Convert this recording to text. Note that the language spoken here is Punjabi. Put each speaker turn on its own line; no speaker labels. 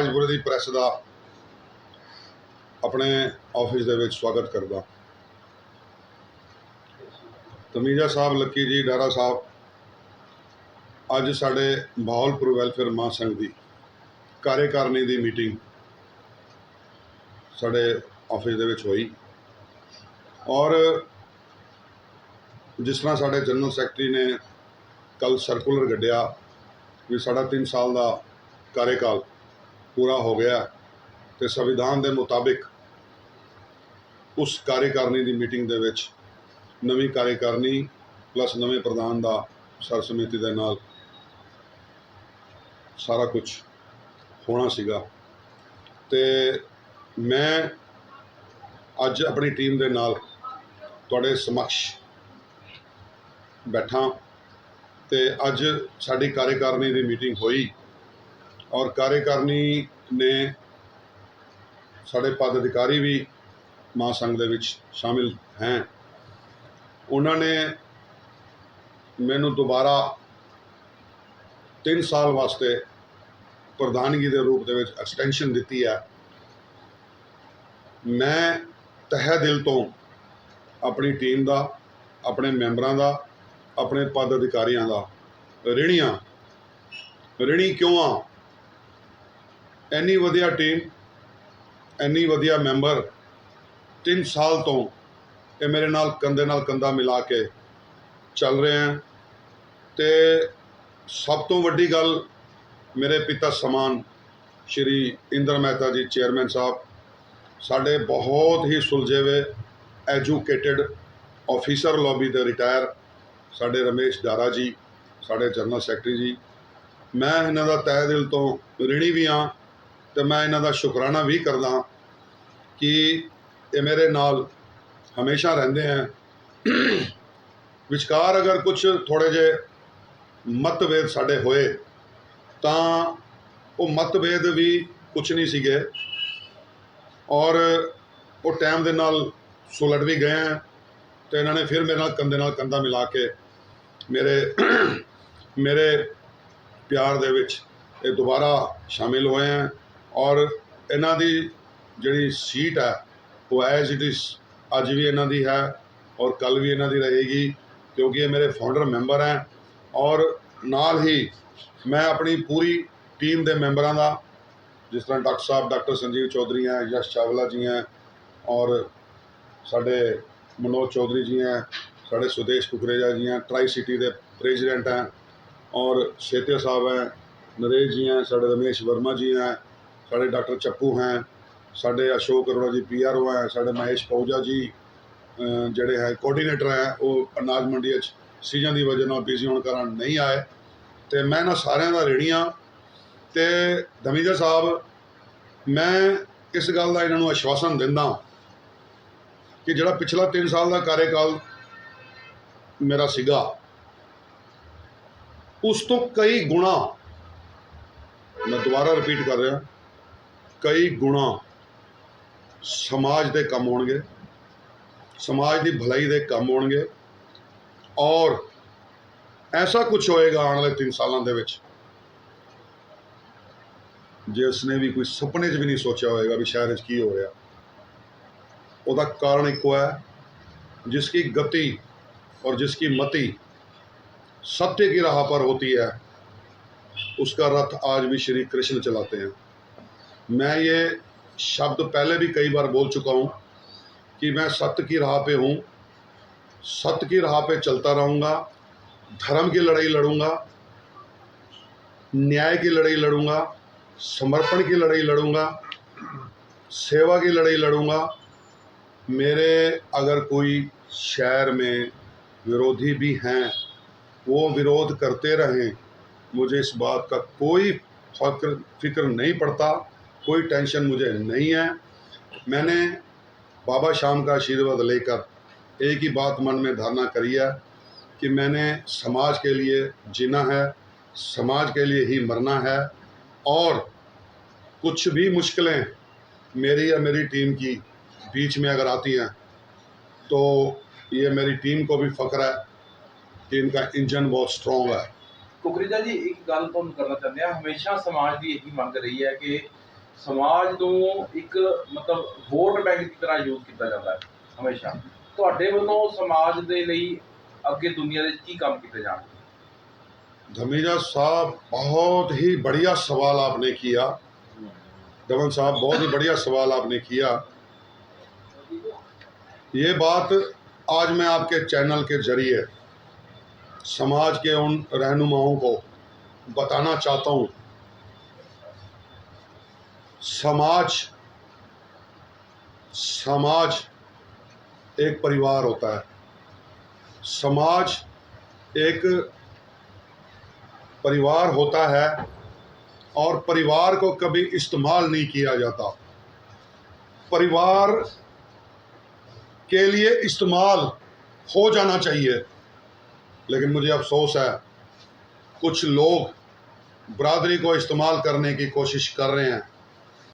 ਰਾਜਪੁਰੇ ਦੀ ਪ੍ਰੈਸ ਦਾ ਆਪਣੇ ਆਫਿਸ ਦੇ ਵਿੱਚ ਸਵਾਗਤ ਕਰਦਾ। ਤਮੀਜਾ ਸਾਹਿਬ ਲੱਕੀ ਜੀ, ਡਾਰਾ ਸਾਹਿਬ, ਅੱਜ ਸਾਡੇ ਬਾਹਲਪੁਰ ਵੈਲਫੇਅਰ ਮਹਾਂਸੰਘ ਦੀ ਕਾਰਜਕਾਰਨੀ ਦੀ ਮੀਟਿੰਗ ਸਾਡੇ ਆਫਿਸ ਦੇ ਵਿੱਚ ਹੋਈ। ਔਰ ਜਿਸ ਤਰ੍ਹਾਂ ਸਾਡੇ ਜਨਰਲ ਸੈਕਟਰੀ ਨੇ ਕੱਲ ਸਰਕੂਲਰ ਕੱਢਿਆ ਵੀ ਸਾਡਾ 3 ਸਾਲ ਦਾ ਕਾਰਜਕਾਲ ਪੂਰਾ ਹੋ ਗਿਆ ਤੇ ਸੰਵਿਧਾਨ ਦੇ ਮੁਤਾਬਿਕ ਉਸ ਕਾਰਜਕਾਰਨੀ ਦੀ ਮੀਟਿੰਗ ਦੇ ਵਿੱਚ ਨਵੀਂ ਕਾਰਜਕਾਰਨੀ ਪਲੱਸ ਨਵੇਂ ਪ੍ਰਧਾਨ ਦਾ ਸਰਸਮਿਤੀ ਦੇ ਨਾਲ ਸਾਰਾ ਕੁਝ ਹੋਣਾ ਸੀਗਾ। ਤੇ ਮੈਂ ਅੱਜ ਆਪਣੀ ਟੀਮ ਦੇ ਨਾਲ ਤੁਹਾਡੇ ਸਮਕਸ਼ ਬੈਠਾ ਤੇ ਅੱਜ ਸਾਡੀ ਕਾਰਜਕਾਰਨੀ ਦੀ ਮੀਟਿੰਗ ਹੋਈ। ਔਰ ਕਾਰਜਕਾਰਨੀ ਨੇ ਸਾਡੇ ਪਦ ਅਧਿਕਾਰੀ ਵੀ ਮਹਾਂਸੰਘ ਦੇ ਵਿੱਚ ਸ਼ਾਮਿਲ ਹੈ। ਉਹਨਾਂ ਨੇ ਮੈਨੂੰ ਦੁਬਾਰਾ 3 ਸਾਲ ਵਾਸਤੇ ਪ੍ਰਧਾਨਗੀ ਦੇ ਰੂਪ ਦੇ ਵਿੱਚ ਐਕਸਟੈਂਸ਼ਨ ਦਿੱਤੀ ਹੈ। ਮੈਂ ਤਹਿ ਦਿਲ ਤੋਂ ਆਪਣੀ ਟੀਮ ਦਾ, ਆਪਣੇ ਮੈਂਬਰਾਂ ਦਾ, ਆਪਣੇ ਪਦ ਅਧਿਕਾਰੀਆਂ ਦਾ, ਰਿਣੀਆਂ, ਰਿਣੀ ਕਿਉਂ ਆ? ਇੰਨੀ ਵਧੀਆ ਟੀਮ ਇੰਨੀ ਵਧੀਆ ਮੈਂਬਰ 3 ਸਾਲ ਤੋਂ ਇਹ ਮੇਰੇ ਨਾਲ ਕੰਧੇ ਨਾਲ ਕੰਧਾ ਮਿਲਾ ਕੇ ਚੱਲ ਰਹੇ ਹਨ ਤੇ ਸਭ ਤੋਂ ਵੱਡੀ ਗੱਲ ਮੇਰੇ ਪਿਤਾ ਸਮਾਨ, ਸ਼੍ਰੀ ਇੰਦਰ ਮਹਿਤਾ ਜੀ ਚੇਅਰਮੈਨ ਸਾਹਿਬ, ਸਾਡੇ ਬਹੁਤ ਹੀ ਸੁਲਝੇ ਹੋਏ ਐਜੂਕੇਟਿਡ ਆਫੀਸਰ ਲੌਬੀ ਦੇ ਰਿਟਾਇਰ ਸਾਡੇ ਰਮੇਸ਼ ਦਾਰਾ ਜੀ, ਸਾਡੇ ਜਨਰਲ ਸੈਕਟਰੀ ਜੀ। ਮੈਂ ਇਹਨਾਂ ਦਾ ਤਹਿ ਦਿਲ ਤੋਂ ਰਿਣੀ ਵੀ ਹਾਂ। ਤੇ ਮੈਂ ਇਹਨਾਂ ਦਾ ਸ਼ੁਕਰਾਨਾ ਵੀ ਕਰਦਾ ਕਿ ਇਹ ਮੇਰੇ ਨਾਲ ਹਮੇਸ਼ਾ ਰਹਿੰਦੇ ਹੈ ਵਿਚਕਾਰ ਅਗਰ ਕੁਝ ਥੋੜੇ ਜੇ ਮਤਭੇਦ ਸਾਡੇ ਹੋਏ, ਤਾਂ ਉਹ ਮਤਭੇਦ ਵੀ ਕੁਝ ਨਹੀਂ ਸੀਗੇ। ਔਰ ਉਹ ਟਾਈਮ ਦੇ ਨਾਲ ਸੁਲਟ ਵੀ ਗਏ ਹੈ ਤੇ ਇਹਨਾਂ ਨੇ ਫਿਰ ਮੇਰੇ ਨਾਲ ਕੰਧੇ ਨਾਲ ਕੰਧਾ ਮਿਲਾ ਕੇ ਮੇਰੇ ਮੇਰੇ ਪਿਆਰ ਦੇ ਵਿੱਚ ਇਹ ਦੁਬਾਰਾ ਸ਼ਾਮਿਲ ਹੋਏ ਹੈ ਔਰ ਇਹਨਾਂ ਦੀ ਜਿਹੜੀ ਸੀਟ ਹੈ ਉਹ ਐਜ਼ ਇਟ ਇਜ਼ ਅੱਜ ਵੀ ਇਹਨਾਂ ਦੀ ਹੈ ਔਰ ਕੱਲ ਵੀ ਇਹਨਾਂ ਦੀ ਰਹੇਗੀ, ਕਿਉਂਕਿ ਇਹ ਮੇਰੇ ਫਾਊਂਡਰ ਮੈਂਬਰ ਹੈ ਔਰ ਨਾਲ ਹੀ ਮੈਂ ਆਪਣੀ ਪੂਰੀ ਟੀਮ ਦੇ ਮੈਂਬਰਾਂ ਦਾ, ਜਿਸ ਤਰ੍ਹਾਂ ਡਾਕਟਰ ਸਾਹਿਬ, ਡਾਕਟਰ ਸੰਜੀਵ ਚੌਧਰੀ ਹੈ, ਯਸ਼ ਚਾਵਲਾ ਜੀ ਹੈ ਔਰ ਸਾਡੇ ਮਨੋਜ ਚੌਧਰੀ ਜੀ ਹੈ, ਸਾਡੇ ਸੁਦੇਸ਼ ਕੁਕਰੇਜਾ ਜੀ ਹੈ ਟਰਾਈ ਸਿਟੀ ਦੇ ਪ੍ਰੈਜ਼ੀਡੈਂਟ ਹੈ ਔਰ ਸ਼ੇਤੇ ਸਾਹਿਬ ਹੈ, ਨਰੇਸ਼ ਜੀ ਹੈ, ਸਾਡੇ ਰਮੇਸ਼ ਵਰਮਾ ਜੀ ਹੈ ਸਾਡੇ ਡਾਕਟਰ ਚੱਪੂ ਹੈ, ਸਾਡੇ ਅਸ਼ੋਕ ਅਰੋੜਾ ਜੀ ਪੀਆਰਓ ਹੈ, ਸਾਡੇ ਮਹੇਸ਼ ਪੌਜਾ ਜੀ ਜਿਹੜੇ ਹੈ ਕੋਆਰਡੀਨੇਟਰ ਹੈ, ਉਹ ਅਨਾਜ ਮੰਡੀ ਵਿੱਚ ਸੀਜ਼ਨ ਦੀ ਵਜ੍ਹਾ ਨਾਲ ਬਿਜ਼ੀ ਹੋਣ ਕਾਰਨ ਨਹੀਂ ਆਏ। ਤੇ ਮੈਂ ਇਹਨਾਂ ਸਾਰਿਆਂ ਦਾ ਰੇੜੀਆਂ ਤੇ ਧਮੀਜਾ ਸਾਹਿਬ, ਮੈਂ ਇਸ ਗੱਲ ਦਾ ਇਹਨਾਂ ਨੂੰ ਆਸ਼ਵਾਸਨ ਦਿੰਦਾ ਕਿ ਜਿਹੜਾ ਪਿਛਲਾ 3 ਸਾਲ ਦਾ ਕਾਰਜਕਾਲ ਮੇਰਾ ਸੀਗਾ, ਉਸ ਤੋਂ ਕਈ ਗੁਣਾ ਮੈਂ ਦੁਬਾਰਾ ਰਿਪੀਟ ਕਰ ਰਿਹਾ। ਕਈ ਗੁਣਾ ਸਮਾਜ ਦੇ ਕੰਮ ਹੋਣਗੇ ਸਮਾਜ ਦੀ ਭਲਾਈ ਦੇ ਕੰਮ ਹੋਣਗੇ ਔਰ ਐਸਾ ਕੁਝ ਹੋਏਗਾ ਆਉਣ ਵਾਲੇ 3 ਸਾਲਾਂ ਦੇ ਵਿੱਚ ਜਿਸ ਨੇ ਵੀ ਕੋਈ ਸੁਪਨੇ 'ਚ ਵੀ ਨਹੀਂ ਸੋਚਿਆ ਹੋਏਗਾ ਵੀ ਸ਼ਹਿਰ 'ਚ ਕੀ ਹੋ ਰਿਹਾ ਉਹਦਾ ਕਾਰਨ ਇੱਕੋ ਹੈ ਜਿਸ की गति और जिसकी मति सत्य की राह पर होती है उसका रथ आज भी श्री कृष्ण चलाते हैं मैं ये शब्द पहले भी कई बार बोल चुका हूँ कि मैं सत्य की राह पे हूँ। सत्य की राह पे चलता रहूँगा, धर्म की लड़ाई लड़ूँगा, न्याय की लड़ाई लड़ूँगा, समर्पण की लड़ाई लड़ूँगा, सेवा की लड़ाई लड़ूँगा। मेरे अगर कोई शहर में विरोधी भी हैं, वो विरोध करते रहें, मुझे इस बात का कोई फक्र, फ़िक्र नहीं पड़ता। कोई टेंशन मुझे नहीं है। मैंने बाबा श्याम का आशीर्वाद लेकर एक ही बात मन में धारणा करी है कि मैंने समाज के लिए जीना है, समाज के लिए ही मरना है और कुछ भी मुश्किलें मेरी या मेरी टीम की बीच में अगर आती हैं तो ये मेरी टीम को भी फ़ख्र है कि इनका इंजन बहुत स्ट्रॉन्ग है।
कुकरेजा जी, एक गल तो करना चाहते हैं। हमेशा समाज की यही मंग रही है कि ਸਮਾਜ ਨੂੰ ਇੱਕ ਮਤਲਬ ਵੋਟ ਬੈਂਕ ਦੀ ਤਰ੍ਹਾਂ ਯੂਜ਼ ਕੀਤਾ ਜਾਂਦਾ ਹੈ ਹਮੇਸ਼ਾ ਤੁਹਾਡੇ ਵੱਲੋਂ ਸਮਾਜ ਦੇ ਲਈ ਅੱਗੇ ਦੁਨੀਆ ਦੇ ਕੀ ਕੰਮ ਕੀਤੇ ਜਾਣ
धमीजा साहब बहुत ही बढ़िया सवाल आपने किया दमन साहब बहुत ही बढ़िया सवाल आपने किया ये बात आज मैं आपके चैनल के जरिए समाज के उन रहनुमाओं को बताना चाहता हूँ समाज समाज एक परिवार होता है। समाज एक परिवार होता है और परिवार को कभी इस्तेमाल नहीं किया जाता। परिवार के लिए इस्तेमाल हो जाना चाहिए, लेकिन मुझे अफसोस है, कुछ लोग बरादरी को इस्तेमाल करने की कोशिश कर रहे हैं।